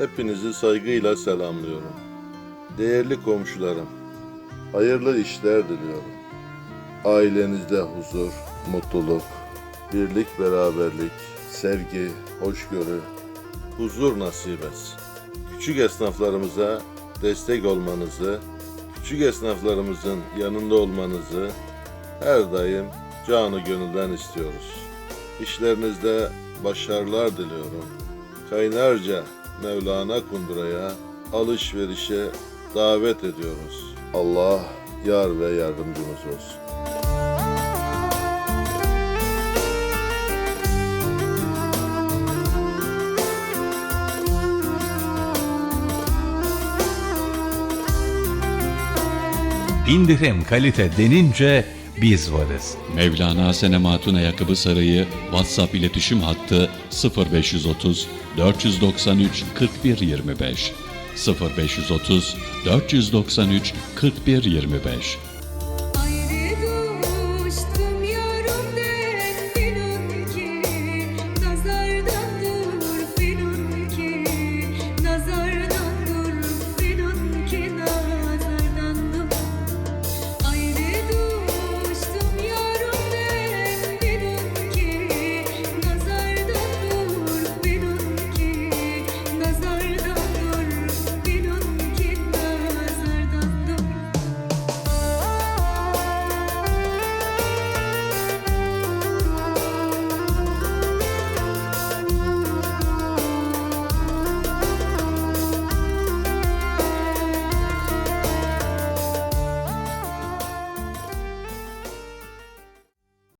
Hepinizi saygıyla selamlıyorum. Değerli komşularım, hayırlı işler diliyorum. Ailenizde huzur, mutluluk, birlik, beraberlik, sevgi, hoşgörü, huzur nasip etsin. Küçük esnaflarımıza destek olmanızı, küçük esnaflarımızın yanında olmanızı her daim canı gönülden istiyoruz. İşlerinizde başarılar diliyorum. Kaynarca Mevlana Kundura'ya alışverişe davet ediyoruz. Allah yar ve yardımcımız olsun. İndirim kalite denince biz varız. Mevlana Senematun Ayakkabı Sarayı WhatsApp iletişim hattı 0530 493 41 25 0530 493 41 25